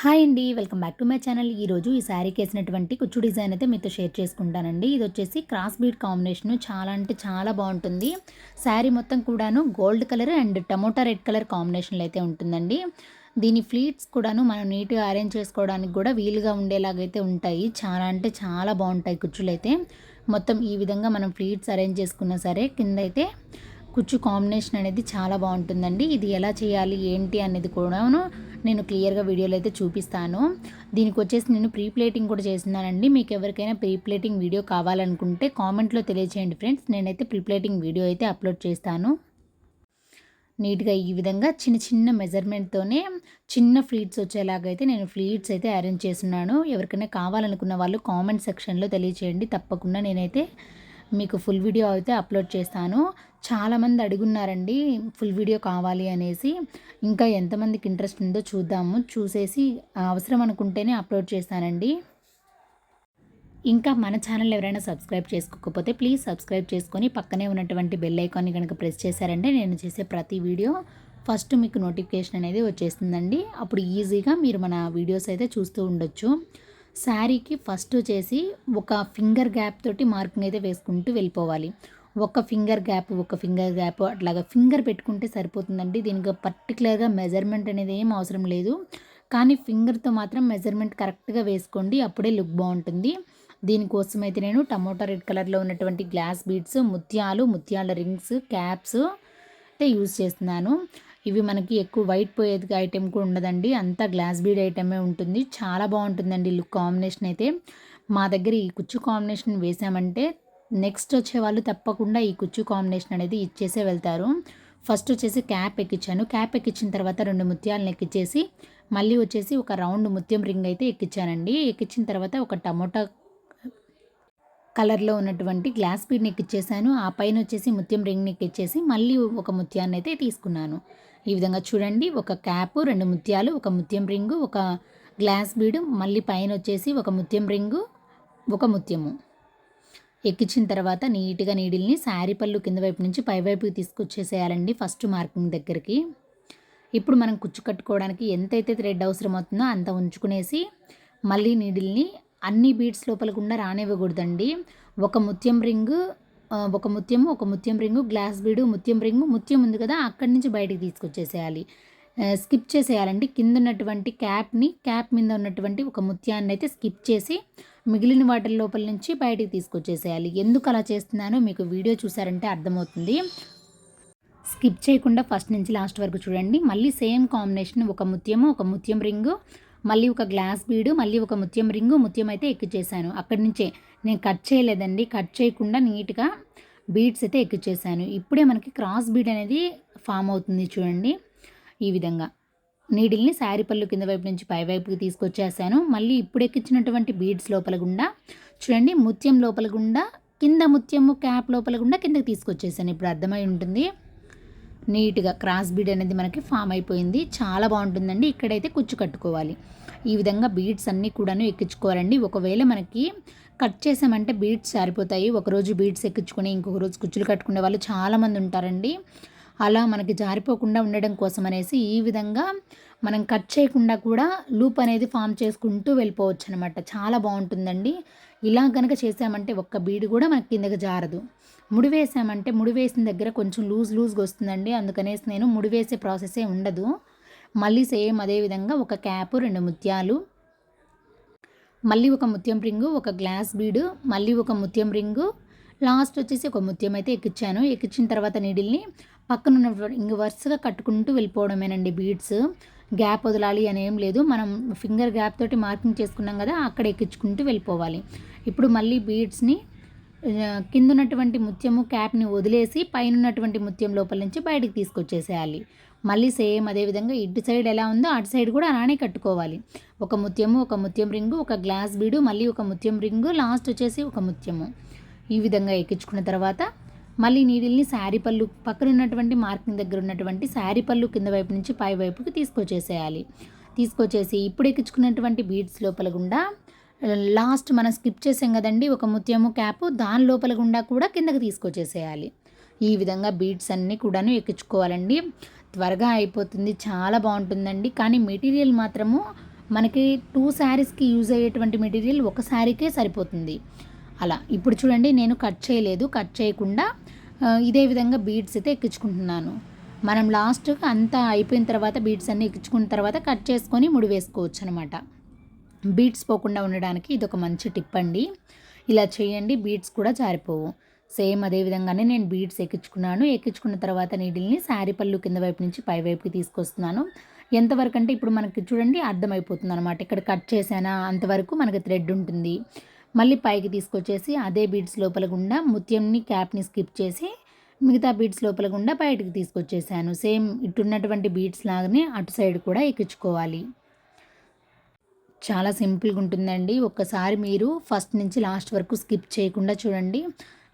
Hi అండి welcome back to my channel. ఈరోజు ఈ శారీకి వేసినటువంటి కుచ్చు డిజైన్ అయితే మీతో షేర్ చేసుకుంటానండి. ఇది వచ్చేసి క్రాస్ బీడ్ కాంబినేషన్. చాలా అంటే చాలా బాగుంటుంది. శారీ మొత్తం కూడాను gold colour and tomato red colour కాంబినేషన్లో అయితే ఉంటుందండి. దీని ఫ్లీట్స్ కూడాను మనం నీట్గా అరేంజ్ చేసుకోవడానికి కూడా వీలుగా ఉండేలాగైతే ఉంటాయి. చాలా అంటే చాలా బాగుంటాయి కుచ్చులు అయితే. మొత్తం ఈ విధంగా మనం ఫ్లీట్స్ అరేంజ్ చేసుకున్నా సరే కింద అయితే కుచ్చు కాంబినేషన్ అనేది చాలా బాగుంటుందండి. ఇది ఎలా చేయాలి ఏంటి అనేది కూడాను నేను క్లియర్గా వీడియోలో అయితే చూపిస్తాను. దీనికి వచ్చేసి నేను ప్రీ ప్లేటింగ్ కూడా చేస్తున్నానండి. మీకు ఎవరికైనా ప్రీ ప్లేటింగ్ వీడియో కావాలనుకుంటే కామెంట్లో తెలియచేయండి ఫ్రెండ్స్. నేనైతే ప్రీ ప్లేటింగ్ వీడియో అయితే అప్లోడ్ చేస్తాను. నీట్గా ఈ విధంగా చిన్న చిన్న మెజర్మెంట్తోనే చిన్న ఫ్లీట్స్ వచ్చేలాగైతే నేను ఫ్లీట్స్ అయితే అరేంజ్ చేస్తున్నాను. ఎవరికైనా కావాలనుకున్న వాళ్ళు కామెంట్ సెక్షన్లో తెలియచేయండి. తప్పకుండా నేనైతే మీకు ఫుల్ వీడియో అయితే అప్లోడ్ చేస్తాను. చాలామంది అడుగున్నారండి ఫుల్ వీడియో కావాలి అనేసి. ఇంకా ఎంతమందికి ఇంట్రెస్ట్ ఉందో చూద్దాము. చూసేసి అవసరం అనుకుంటేనే అప్లోడ్ చేస్తానండి. ఇంకా మన ఛానల్ ఎవరైనా సబ్స్క్రైబ్ చేసుకోకపోతే ప్లీజ్ సబ్స్క్రైబ్ చేసుకొని పక్కనే ఉన్నటువంటి బెల్ ఐకాన్ని కనుక ప్రెస్ చేశారంటే నేను చేసే ప్రతి వీడియో ఫస్ట్ మీకు నోటిఫికేషన్ అనేది వచ్చేస్తుందండి. అప్పుడు ఈజీగా మీరు మన వీడియోస్ అయితే చూస్తూ ఉండొచ్చు. శారీకి ఫస్ట్ వచ్చేసి ఒక ఫింగర్ గ్యాప్ తోటి మార్కింగ్ అయితే వేసుకుంటూ వెళ్ళిపోవాలి. ఒక ఫింగర్ గ్యాప్ ఒక ఫింగర్ గ్యాప్ అట్లాగా ఫింగర్ పెట్టుకుంటే సరిపోతుందండి. దీనికి పర్టికులర్గా మెజర్మెంట్ అనేది ఏం అవసరం లేదు. కానీ ఫింగర్తో మాత్రం మెజర్మెంట్ కరెక్ట్గా వేసుకోండి. అప్పుడే లుక్ బాగుంటుంది. దీనికోసం అయితే నేను టమోటా రెడ్ కలర్లో ఉన్నటువంటి గ్లాస్ బీడ్స్ ముత్యాలు ముత్యాల రింగ్స్ క్యాప్స్ అయితే యూజ్ చేస్తున్నాను. ఇవి మనకి ఎక్కువ వైట్ పోయేది ఐటెం కూడా ఉండదండి. అంతా గ్లాస్ బీడ్ ఐటమే ఉంటుంది. చాలా బాగుంటుందండి లుక్ కాంబినేషన్ అయితే. మా దగ్గర ఈ కుచ్చు కాంబినేషన్ వేసామంటే నెక్స్ట్ వచ్చే వాళ్ళు తప్పకుండా ఈ కుచ్చు కాంబినేషన్ అనేది ఇచ్చేసే వెళ్తారు. ఫస్ట్ వచ్చేసి క్యాప్ ఎక్కించాను క్యాప్ ఎక్కించిన తర్వాత రెండు ముత్యాలను ఎక్కించేసి మళ్ళీ వచ్చేసి ఒక రౌండ్ ముత్యం రింగ్ అయితే ఎక్కించానండి ఎక్కించిన తర్వాత ఒక టమోటా కలర్లో ఉన్నటువంటి గ్లాస్ బీడ్ని ఎక్కిచ్చేసాను. ఆ పైన వచ్చేసి ముత్యం రింగ్ని ఎక్కిచ్చేసి మళ్ళీ ఒక ముత్యాన్ని అయితే తీసుకున్నాను. ఈ విధంగా చూడండి. ఒక క్యాప్ రెండు ముత్యాలు ఒక ముత్యం రింగు ఒక గ్లాస్ బీడు మళ్ళీ పైన వచ్చేసి ఒక ముత్యం రింగు ఒక ముత్యము. ఎక్కించిన తర్వాత నీట్గా నీడిల్ని శారీ పళ్ళు కింద వైపు నుంచి పై వైపుకి తీసుకొచ్చేసేయాలండి ఫస్ట్ మార్కింగ్ దగ్గరికి. ఇప్పుడు మనం కుచ్చు కట్టుకోవడానికి ఎంతైతే థ్రెడ్ అవసరం అవుతుందో అంత ఉంచుకునేసి మళ్ళీ నీడిల్ని అన్ని బీడ్స్ లోపల కూడా రానివ్వకూడదండి. ఒక ముత్యం రింగు ఒక ముత్యము ఒక ముత్యం రింగు గ్లాస్ బీడు ముత్యం రింగు ముత్యం ఉంది కదా అక్కడి నుంచి బయటికి తీసుకొచ్చేసేయాలి. స్కిప్ చేసేయాలండి. కింద ఉన్నటువంటి క్యాప్ని క్యాప్ మీద ఉన్నటువంటి ఒక ముత్యాన్ని అయితే స్కిప్ చేసి మిగిలిన వాటి లోపల నుంచి బయటికి తీసుకొచ్చేసేయాలి. ఎందుకు అలా చేస్తున్నానో మీకు వీడియో చూసారంటే అర్థమవుతుంది. స్కిప్ చేయకుండా ఫస్ట్ నుంచి లాస్ట్ వరకు చూడండి. మళ్ళీ సేమ్ కాంబినేషన్ ఒక ముత్యము ఒక ముత్యం రింగు మళ్ళీ ఒక గ్లాస్ బీడు మళ్ళీ ఒక ముత్యం రింగు ముత్యం అయితే ఎక్కిచ్చేసాను. అక్కడి నుంచే నేను కట్ చేయలేదండి. కట్ చేయకుండా నీట్గా బీడ్స్ అయితే ఎక్కిచ్చేసాను. ఇప్పుడే మనకి క్రాస్ బీడ్ అనేది ఫామ్ అవుతుంది చూడండి. ఈ విధంగా నీడిల్ని శారీ పళ్ళు కింద వైపు నుంచి పై వైపుకి తీసుకొచ్చేసాను. మళ్ళీ ఇప్పుడు ఎక్కించినటువంటి బీడ్స్ లోపల గుండా చూడండి ముత్యం లోపల గుండా కింద ముత్యము క్యాప్ లోపల గుండా కిందకి తీసుకొచ్చేసాను. ఇప్పుడు అర్థమై ఉంటుంది. నీట్గా క్రాస్ బీడ్ అనేది మనకి ఫామ్ అయిపోయింది. చాలా బాగుంటుందండి. ఇక్కడైతే కుచ్చు కట్టుకోవాలి. ఈ విధంగా బీడ్స్ అన్నీ కూడాను ఎక్కించుకోవాలండి. ఒకవేళ మనకి కట్ చేసామంటే బీడ్స్ సారిపోతాయి ఒకరోజు బీడ్స్ ఎక్కించుకొని ఇంకొక రోజు కుచ్చులు కట్టుకునే వాళ్ళు చాలామంది ఉంటారండి. అలా మనకి జారిపోకుండా ఉండడం కోసం అనేసి ఈ విధంగా మనం కట్ చేయకుండా కూడా లూప్ అనేది ఫామ్ చేసుకుంటూ వెళ్ళిపోవచ్చు అనమాట చాలా బాగుంటుందండి. ఇలా కనుక చేసామంటే ఒక్క బీడు కూడా మనకి కిందకి జారదు. ముడి వేసామంటే ముడి వేసిన దగ్గర కొంచెం లూజ్ లూజ్గా వస్తుందండి. అందుకనేసి నేను ముడి వేసే ప్రాసెసే ఉండదు. మళ్ళీ సేమ్ అదే విధంగా ఒక క్యాప్ రెండు ముత్యాలు మళ్ళీ ఒక ముత్యం రింగు ఒక గ్లాస్ బీడు మళ్ళీ ఒక ముత్యం రింగు లాస్ట్ వచ్చేసి ఒక ముత్యం అయితే ఎక్కించాను ఎక్కించిన తర్వాత నీడిల్ని పక్కనున్న ఇంక వరుసగా కట్టుకుంటూ వెళ్ళిపోవడమేనండి బీడ్స్. గ్యాప్ వదలాలి అని ఏం లేదు. మనం ఫింగర్ గ్యాప్ తోటి మార్కింగ్ చేసుకున్నాం కదా అక్కడ ఎక్కించుకుంటూ వెళ్ళిపోవాలి. ఇప్పుడు మళ్ళీ బీడ్స్ని కింద ఉన్నటువంటి ముత్యము క్యాప్ని వదిలేసి పైన ఉన్నటువంటి ముత్యం లోపల నుంచి బయటకు తీసుకొచ్చేసేయాలి. మళ్ళీ సేమ్ అదేవిధంగా ఇటు సైడ్ ఎలా ఉందో అటు సైడ్ కూడా అలానే కట్టుకోవాలి. ఒక ముత్యము ఒక ముత్యం రింగు ఒక గ్లాస్ బీడు మళ్ళీ ఒక ముత్యం రింగు లాస్ట్ వచ్చేసి ఒక ముత్యము. ఈ విధంగా ఎక్కించుకున్న తర్వాత మళ్ళీ నీడిల్ని శారీ పళ్ళు పక్కన ఉన్నటువంటి మార్కింగ్ దగ్గర ఉన్నటువంటి శారీ పళ్ళు కింద వైపు నుంచి పై వైపుకి తీసుకొచ్చేసేయాలి. తీసుకొచ్చేసి ఇప్పుడు ఎక్కించుకున్నటువంటి బీడ్స్ లోపల గుండా లాస్ట్ మనం స్కిప్ చేసాం కదండి ఒక ముత్యము క్యాప్ దాని లోపల గుండా కూడా కిందకి తీసుకొచ్చేసేయాలి. ఈ విధంగా బీడ్స్ అన్నీ కూడాను ఎక్కించుకోవాలండి. త్వరగా అయిపోతుంది చాలా బాగుంటుందండి. కానీ మెటీరియల్ మాత్రము మనకి టూ శారీస్కి యూజ్ అయ్యేటువంటి మెటీరియల్ ఒక శారీకే సరిపోతుంది. అలా. ఇప్పుడు చూడండి నేను కట్ చేయలేదు. కట్ చేయకుండా ఇదే విధంగా బీడ్స్ అయితే ఎక్కించుకుంటున్నాను. మనం లాస్ట్కి అంతా అయిపోయిన తర్వాత బీడ్స్ అన్నీ ఎక్కించుకున్న తర్వాత కట్ చేసుకొని ముడి వేసుకోవచ్చు అనమాట బీడ్స్ పోకుండా ఉండడానికి ఇది ఒక మంచి టిప్ అండి. ఇలా చేయండి బీడ్స్ కూడా జారిపోవు. సేమ్ అదే విధంగానే నేను బీడ్స్ ఎక్కించుకున్నాను. ఎక్కించుకున్న తర్వాత నీడిల్ని శారీ పళ్ళు కింద వైపు నుంచి పై వైపుకి తీసుకొస్తున్నాను. ఎంతవరకు అంటే ఇప్పుడు మనకి చూడండి అర్థమైపోతుంది అనమాట ఇక్కడ కట్ చేసానా అంతవరకు మనకి థ్రెడ్ ఉంటుంది. మళ్ళీ పైకి తీసుకొచ్చేసి అదే బీడ్స్ లోపల గుండా ముత్యంని క్యాప్ని స్కిప్ చేసి మిగతా బీడ్స్ లోపల గుండా బయటకు తీసుకొచ్చేసాను. సేమ్ ఇటున్నటువంటి బీడ్స్ లాగానే అటు సైడ్ కూడా ఎక్కించుకోవాలి. చాలా సింపుల్గా ఉంటుందండి. ఒక్కసారి మీరు ఫస్ట్ నుంచి లాస్ట్ వరకు స్కిప్ చేయకుండా చూడండి.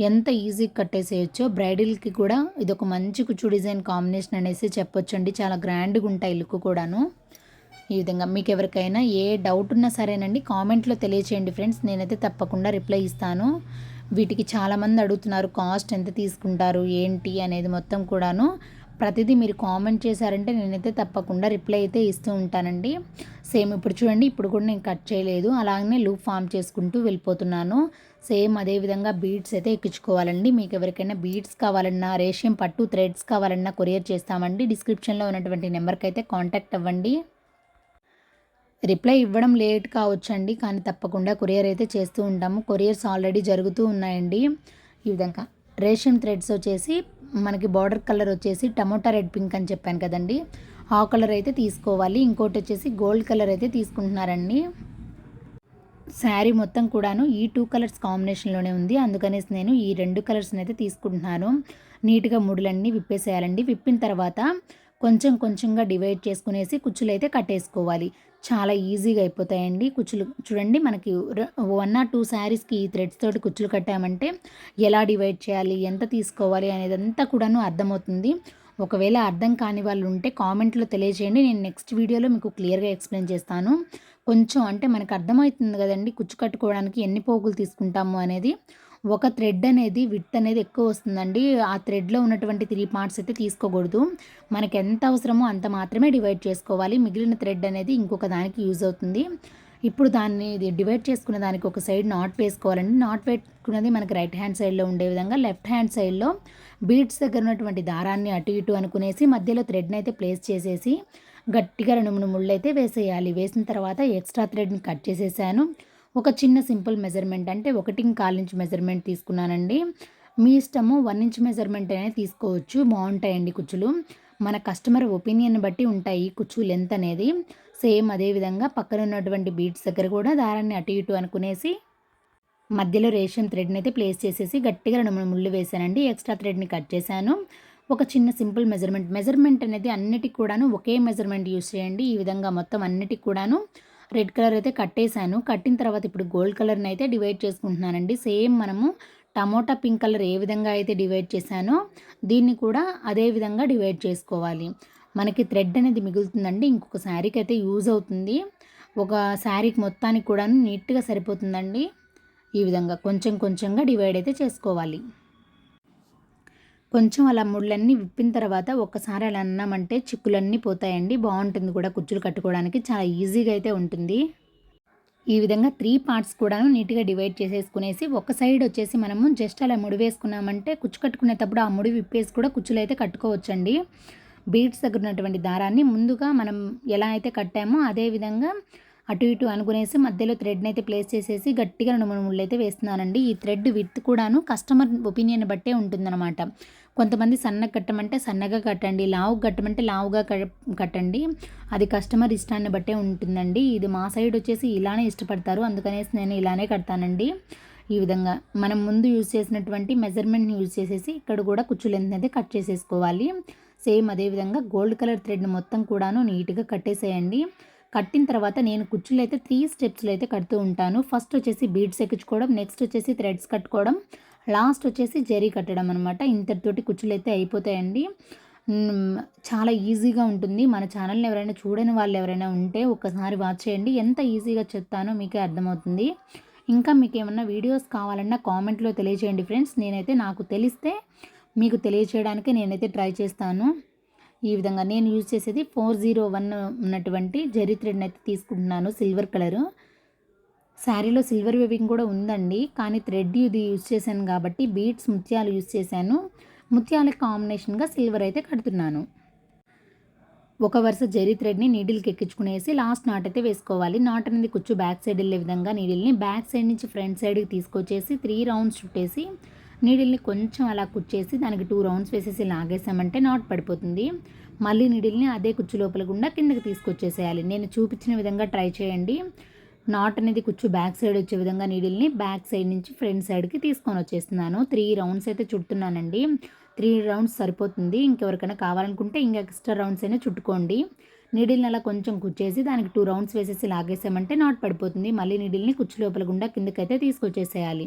ఎంత ఈజీగా కట్టేసేయచ్చో. బ్రైడల్కి కూడా ఇది ఒక మంచి కుచ్చు డిజైన్ కాంబినేషన్ అనేసి చెప్పొచ్చండి. చాలా గ్రాండ్గా ఉంటాయి లుక్ కూడాను. ఈ విధంగా మీకు ఎవరికైనా ఏ డౌట్ ఉన్నా సరేనండి కామెంట్లో తెలియచేయండి ఫ్రెండ్స్. నేనైతే తప్పకుండా రిప్లై ఇస్తాను. వీటికి చాలామంది అడుగుతున్నారు కాస్ట్ ఎంత తీసుకుంటారు ఏంటి అనేది మొత్తం కూడాను. ప్రతిదీ మీరు కామెంట్ చేశారంటే నేనైతే తప్పకుండా రిప్లై అయితే ఇస్తూ ఉంటానండి. సేమ్ ఇప్పుడు చూడండి ఇప్పుడు కూడా నేను కట్ చేయలేదు. అలాగనే లూప్ ఫామ్ చేసుకుంటూ వెళ్ళిపోతున్నాను. సేమ్ అదే విధంగా బీడ్స్ అయితే ఎక్కించుకోవాలండి. మీకు ఎవరికైనా బీడ్స్ కావాలన్నా రేషియం పట్టు థ్రెడ్స్ కావాలన్నా కొరియర్ చేస్తామండి. డిస్క్రిప్షన్లో ఉన్నటువంటి నెంబర్కి అయితే కాంటాక్ట్ అవ్వండి. రిప్లై ఇవ్వడం లేట్ కావచ్చండి కానీ తప్పకుండా కొరియర్ అయితే చేస్తూ ఉంటాము. కొరియర్స్ ఆల్రెడీ జరుగుతూ ఉన్నాయండి. ఈ విధంగా రేషన్ థ్రెడ్స్ వచ్చేసి మనకి బార్డర్ కలర్ వచ్చేసి టమోటా రెడ్ పింక్ అని చెప్పాను కదండి. ఆ కలర్ అయితే తీసుకోవాలి. ఇంకోటి వచ్చేసి గోల్డ్ కలర్ అయితే తీసుకుంటున్నారండి. శారీ మొత్తం కూడాను ఈ టూ కలర్స్ కాంబినేషన్లోనే ఉంది. అందుకనేసి నేను ఈ రెండు కలర్స్ని అయితే తీసుకుంటున్నాను. నీట్గా ముడులన్నీ విప్పేసేయాలండి. విప్పిన తర్వాత కొంచెం కొంచెంగా డివైడ్ చేసుకునేసి కుచ్చులు అయితే కట్టేసుకోవాలి. చాలా ఈజీగా అయిపోతాయండి. కుచ్చులు చూడండి మనకి వన్ ఆర్ టూ శారీస్కి ఈ థ్రెడ్స్ తోటి కుచ్చులు కట్టామంటే ఎలా డివైడ్ చేయాలి ఎంత తీసుకోవాలి అనేదంతా కూడాను అర్థమవుతుంది. ఒకవేళ అర్థం కాని వాళ్ళు ఉంటే కామెంట్లో తెలియజేయండి. నేను నెక్స్ట్ వీడియోలో మీకు క్లియర్గా ఎక్స్ప్లెయిన్ చేస్తాను. కొంచెం అంటే మనకు అర్థమవుతుంది కదండి కుచ్చు కట్టుకోవడానికి ఎన్ని పోగులు తీసుకుంటాము అనేది. ఒక థ్రెడ్ అనేది విత్ అనేది ఎక్కువ వస్తుందండి. ఆ థ్రెడ్లో ఉన్నటువంటి త్రీ పార్ట్స్ అయితే తీసుకోకూడదు. మనకి ఎంత అవసరమో అంత మాత్రమే డివైడ్ చేసుకోవాలి. మిగిలిన థ్రెడ్ అనేది ఇంకొక దానికి యూజ్ అవుతుంది. ఇప్పుడు దాన్ని ఇది డివైడ్ చేసుకున్న దానికి ఒక సైడ్ నాట్ వేసుకోవాలండి. నాట్ వేసుకున్నది మనకి రైట్ హ్యాండ్ సైడ్లో ఉండే విధంగా లెఫ్ట్ హ్యాండ్ సైడ్లో బీడ్స్ దగ్గర ఉన్నటువంటి దారాన్ని అటు ఇటు అనుకునేసి మధ్యలో థ్రెడ్ని అయితే ప్లేస్ చేసేసి గట్టిగా రెండు మూడు ముళ్ళు అయితే వేసేయాలి. వేసిన తర్వాత ఎక్స్ట్రా థ్రెడ్ని కట్ చేసేసాను. ఒక చిన్న సింపుల్ మెజర్మెంట్ అంటే ఒకటి కాలు ఇంచ్ మెజర్మెంట్ తీసుకున్నానండి. మీ ఇష్టము వన్ ఇంచ్ మెజర్మెంట్ అనేది తీసుకోవచ్చు. బాగుంటాయండి కుచ్చులు. మన కస్టమర్ ఒపీనియన్ బట్టి ఉంటాయి కుచ్చు లెంత్ అనేది. సేమ్ అదే విధంగా పక్కన ఉన్నటువంటి బీట్స్ దగ్గర కూడా దారాన్ని అటు ఇటు అనుకునేసి మధ్యలో రేషం థ్రెడ్ని అయితే ప్లేస్ చేసేసి గట్టిగా రెండు మూడు ముళ్ళు వేశానండి ఎక్స్ట్రా థ్రెడ్ని కట్ చేశాను. ఒక చిన్న సింపుల్ మెజర్మెంట్. మెజర్మెంట్ అనేది అన్నిటికి కూడాను ఒకే మెజర్మెంట్ యూస్ చేయండి. ఈ విధంగా మొత్తం అన్నిటికి కూడాను రెడ్ కలర్ అయితే కట్టేశాను. కట్టిన తర్వాత ఇప్పుడు గోల్డ్ కలర్ని అయితే డివైడ్ చేసుకుంటున్నానండి. సేమ్ మనము టమోటా పింక్ కలర్ ఏ విధంగా అయితే డివైడ్ చేశానో దీన్ని కూడా అదే విధంగా డివైడ్ చేసుకోవాలి. మనకి థ్రెడ్ అనేది మిగులుతుందండి. ఇంకొక శారీకి అయితే యూజ్ అవుతుంది. ఒక శారీకి మొత్తానికి కూడా నీట్గా సరిపోతుందండి. ఈ విధంగా కొంచెం కొంచెంగా డివైడ్ అయితే చేసుకోవాలి. కొంచెం అలా ముళ్ళన్నీ విప్పిన తర్వాత ఒక్కసారి అలా అన్నామంటే చిక్కులన్నీ పోతాయండి. బాగుంటుంది కూడా కుచ్చులు కట్టుకోవడానికి. చాలా ఈజీగా అయితే ఉంటుంది. ఈ విధంగా త్రీ పార్ట్స్ కూడాను నీట్గా డివైడ్ చేసేసుకునేసి ఒక సైడ్ వచ్చేసి మనము జస్ట్ అలా ముడి వేసుకున్నామంటే కుచ్చు కట్టుకునేటప్పుడు ఆ ముడి విప్పేసి కూడా కుచ్చులు అయితే కట్టుకోవచ్చండి. బీడ్స్ దగ్గర ఉన్నటువంటి దారాన్ని ముందుగా మనం ఎలా అయితే కట్టామో అదే విధంగా అటు ఇటు అనుకునేసి మధ్యలో థ్రెడ్ని అయితే ప్లేస్ చేసేసి గట్టిగా రెండు మూడు ముళ్ళు అయితే వేస్తున్నానండి. ఈ థ్రెడ్ విత్ కూడాను కస్టమర్ ఒపీనియన్ బట్టే ఉంటుందన్నమాట. కొంతమంది సన్నగా కట్టమంటే సన్నగా కట్టండి లావు కట్టమంటే లావుగా కట్టండి. అది కస్టమర్ ఇష్టాన్ని బట్టే ఉంటుందండి. ఇది మా సైడ్ వచ్చేసి ఇలానే ఇష్టపడతారు. అందుకనేసి నేను ఇలానే కడతానండి. ఈ విధంగా మనం ముందు యూజ్ చేసినటువంటి మెజర్మెంట్ని యూజ్ చేసేసి ఇక్కడ కూడా కుచ్చు లెంత్ అయితే కట్ చేసేసుకోవాలి. సేమ్ అదే విధంగా గోల్డ్ కలర్ థ్రెడ్ మొత్తం కూడాను నీట్గా కట్టేసేయండి. కట్టిన తర్వాత నేను కుచ్చులు అయితే త్రీ స్టెప్స్లో అయితే కడుతూ ఉంటాను. ఫస్ట్ వచ్చేసి బీడ్స్ ఎక్కించుకోవడం నెక్స్ట్ వచ్చేసి థ్రెడ్స్ కట్టుకోవడం లాస్ట్ వచ్చేసి జరీ కట్టడం అనమాట ఇంతటితోటి కుచ్చులు అయితే అయిపోతాయండి చాలా ఈజీగా ఉంటుంది. మన ఛానల్ని ఎవరైనా చూడని వాళ్ళు ఎవరైనా ఉంటే ఒక్కసారి వాచ్ చేయండి. ఎంత ఈజీగా చెప్తానో మీకే అర్థమవుతుంది. ఇంకా మీకు ఏమన్నా వీడియోస్ కావాలన్నా కామెంట్లో తెలియజేయండి ఫ్రెండ్స్ నేనైతే నాకు తెలిస్తే మీకు తెలియచేయడానికి నేనైతే ట్రై చేస్తాను. ఈ విధంగా నేను యూజ్ చేసేది ఫోర్ జీరో వన్ ఉన్నటువంటి జరీ థ్రెడ్ని అయితే తీసుకుంటున్నాను సిల్వర్ కలరు శారీలో సిల్వర్ వేవింగ్ కూడా ఉందండి కానీ థ్రెడ్ ఇది యూజ్ చేశాను కాబట్టి బీట్స్ ముత్యాలు యూజ్ చేశాను. ముత్యాల కాంబినేషన్గా సిల్వర్ అయితే కడుతున్నాను. ఒక వరుస జరీ థ్రెడ్ని నీడిల్కి ఎక్కించుకునేసి లాస్ట్ నాట్ అయితే వేసుకోవాలి. నాట్ అనేది కుచ్చు బ్యాక్ సైడ్ వెళ్ళే విధంగా నీడిల్ని బ్యాక్ సైడ్ నుంచి ఫ్రంట్ సైడ్కి తీసుకొచ్చేసి త్రీ రౌండ్స్ చుట్టేసి నీడిల్ని కొంచెం అలా కుచ్చేసి దానికి టూ రౌండ్స్ వేసేసి లాగేసామంటే నాట్ పడిపోతుంది. మళ్ళీ నీడిల్ని అదే కుచ్చు లోపల గుండా కిందకి తీసుకొచ్చేసేయాలి. నేను చూపించిన విధంగా ట్రై చేయండి. నాట్ అనేది కుచ్చు బ్యాక్ సైడ్ వచ్చే విధంగా నీడిల్ని బ్యాక్ సైడ్ నుంచి ఫ్రంట్ సైడ్కి తీసుకొని వచ్చేస్తున్నాను. త్రీ రౌండ్స్ అయితే చుడుతున్నానండి. త్రీ రౌండ్స్ సరిపోతుంది. ఇంకెవరికైనా కావాలనుకుంటే ఇంకా ఎక్స్ట్రా రౌండ్స్ అయినా చుట్టుకోండి. నీడిల్ని అలా కొంచెం కుచ్చేసి దానికి టూ రౌండ్స్ వేసేసి లాగేసామంటే నాట్ పడిపోతుంది. మళ్ళీ నీడిల్ని కుచ్చు లోపల గుండా కిందకైతే తీసుకొచ్చేసేయాలి.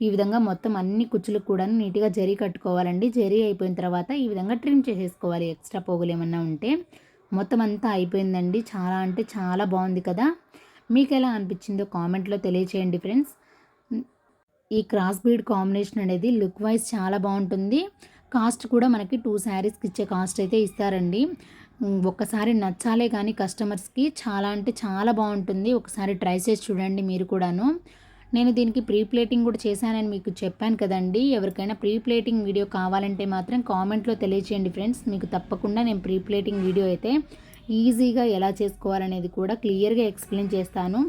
ఈ విధంగా మొత్తం అన్ని కుచ్చులకు కూడా నీట్గా జరీ కట్టుకోవాలండి. జరీ అయిపోయిన తర్వాత ఈ విధంగా ట్రిమ్ చేసేసుకోవాలి. ఎక్స్ట్రా పోగులు ఏమన్నా ఉంటే. మొత్తం అంతా అయిపోయిందండి. చాలా అంటే చాలా బాగుంది కదా. మీకు ఎలా అనిపించిందో కామెంట్లో తెలియచేయండి ఫ్రెండ్స్. ఈ క్రాస్ బీడ్ కాంబినేషన్ అనేది లుక్ వైజ్ చాలా బాగుంటుంది. కాస్ట్ కూడా మనకి టూ శారీస్కి ఇచ్చే కాస్ట్ అయితే ఇస్తారండి. ఒక్కసారి నచ్చాలే కానీ కస్టమర్స్కి చాలా అంటే చాలా బాగుంటుంది. ఒకసారి ట్రై చేసి చూడండి మీరు కూడాను. నేను దీనికి ప్రీ ప్లేటింగ్ కూడా చేశానని మీకు చెప్పాను కదండి. ఎవరికైనా ప్రీ ప్లేటింగ్ వీడియో కావాలంటే మాత్రం కామెంట్లో తెలియచేయండి ఫ్రెండ్స్. మీకు తప్పకుండా నేను ప్రీ ప్లేటింగ్ వీడియో అయితే ఈజీగా ఎలా చేసుకోవాలనేది కూడా క్లియర్గా ఎక్స్ప్లెయిన్ చేస్తాను.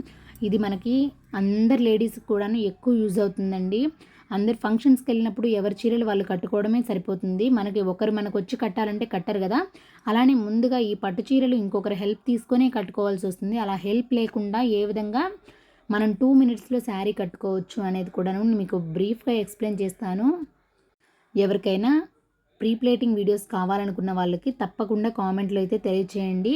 ఇది మనకి అందరు లేడీస్కి కూడాను ఎక్కువ యూజ్ అవుతుందండి. అందరు ఫంక్షన్స్కి వెళ్ళినప్పుడు ఎవరి చీరలు వాళ్ళు కట్టుకోవడమే సరిపోతుంది. మనకి ఒకరు మనకు వచ్చి కట్టాలంటే కట్టరు కదా. అలానే ముందుగా ఈ పట్టు చీరలు ఇంకొకరు హెల్ప్ తీసుకొనే కట్టుకోవాల్సి వస్తుంది. అలా హెల్ప్ లేకుండా ఏ విధంగా మనం టూ మినిట్స్లో శారీ కట్టుకోవచ్చు అనేది కూడా మీకు బ్రీఫ్గా ఎక్స్ప్లెయిన్ చేస్తాను. ఎవరికైనా ప్రీప్లేటింగ్ వీడియోస్ కావాలనుకున్న వాళ్ళకి తప్పకుండా కామెంట్లో అయితే తెలియచేయండి.